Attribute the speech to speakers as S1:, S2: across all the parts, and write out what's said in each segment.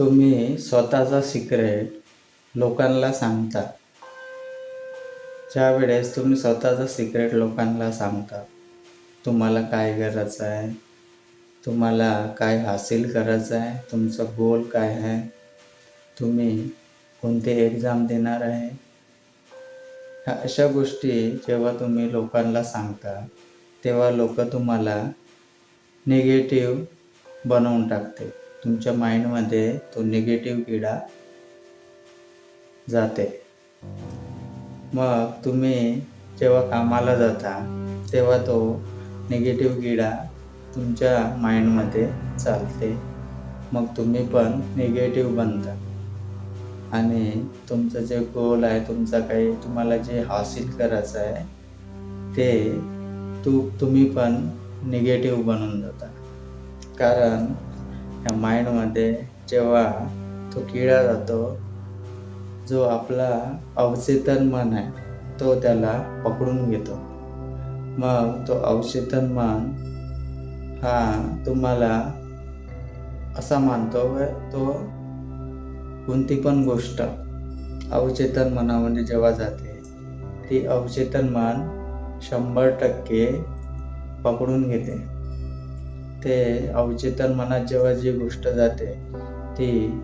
S1: तुम्ही स्वतःचा सिक्रेट लोकांना सांगता. ज्या वेळेस तुम्ही स्वतःचा सिक्रेट लोकांना सांगता तुम्हाला काय करायचं आहे? तुम्हाला काय हासिल करायचं आहे? तुमचं गोल काय आहे? तुम्ही कोणते एक्झाम देणार आहे? ह्या अशा गोष्टी जेव्हा तुम्ही लोकांना सांगता तेव्हा लोक तुम्हाला निगेटिव्ह बनवून टाकते तुमच्या माइंडमध्ये तो निगेटिव्ह किडा जाते. मग तुम्ही जेव्हा कामाला जाता तेव्हा तो निगेटिव्ह किडा तुमच्या माइंडमध्ये चालते. मग तुम्ही पण निगेटिव्ह बनता. आणि तुमचं जे गोल आहे तुमचा काही तुम्हाला जे हासिल करायचं आहे ते तू तुम्ही पण निगेटिव्ह बनून जाता. कारण या माइंडमध्ये जेव्हा तो किडा जातो जो आपला अवचेतन मन आहे तो त्याला पकडून घेतो. मग तो अवचेतन मन हा तुम्हाला असा मानतो व तो कोणती पण गोष्ट अवचेतन मनामध्ये जेव्हा जाते ती अवचेतन मन शंभर टक्के पकडून घेते. ते अवचेतन मनात जेव्हा जी गोष्ट जाते ती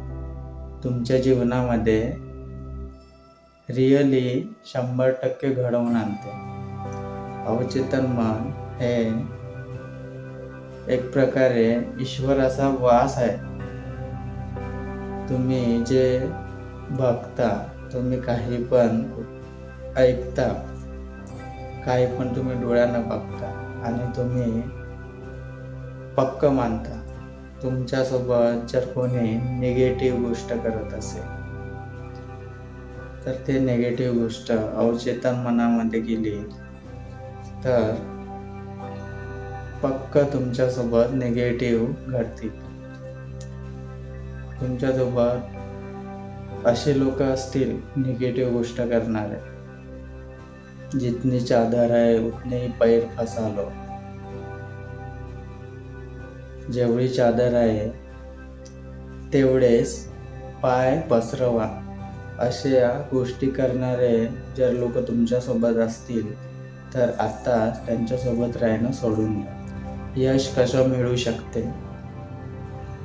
S1: तुमच्या जीवनामध्ये रिअली शंभर टक्के घडवून आणते. अवचेतन मन हे एक प्रकारे ईश्वराचा वास आहे. तुम्ही जे बघता तुम्ही काही पण ऐकता काही पण तुम्ही डोळ्यानं बघता आणि तुम्ही पक्क मानता. तुमच्यासोबत जर कोणी निगेटिव्ह गोष्ट करत असेल तर ते निगेटिव्ह गोष्ट अवचेतन मनामध्ये गेली तर पक्क तुमच्यासोबत निगेटिव्ह घडतील. तुमच्यासोबत असे लोक असतील निगेटिव्ह गोष्ट करणारे जितनी चादर आहे उतने ही पैर फसालो जेवढी चादर आहे तेवढेच पाय पसरवा. अशा गोष्टी करणारे जर लोक तुमच्यासोबत असतील तर आत्ता त्यांच्यासोबत राहणं सोडून द्या. यश कसं मिळू शकते?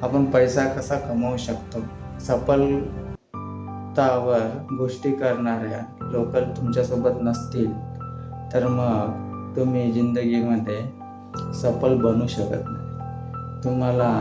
S1: आपण पैसा कसा कमवू शकतो? सफलतावर गोष्टी करणाऱ्या लोक तुमच्यासोबत नसतील तर मग तुम्ही जिंदगीमध्ये सफल बनू शकत नाही. तुम्हाला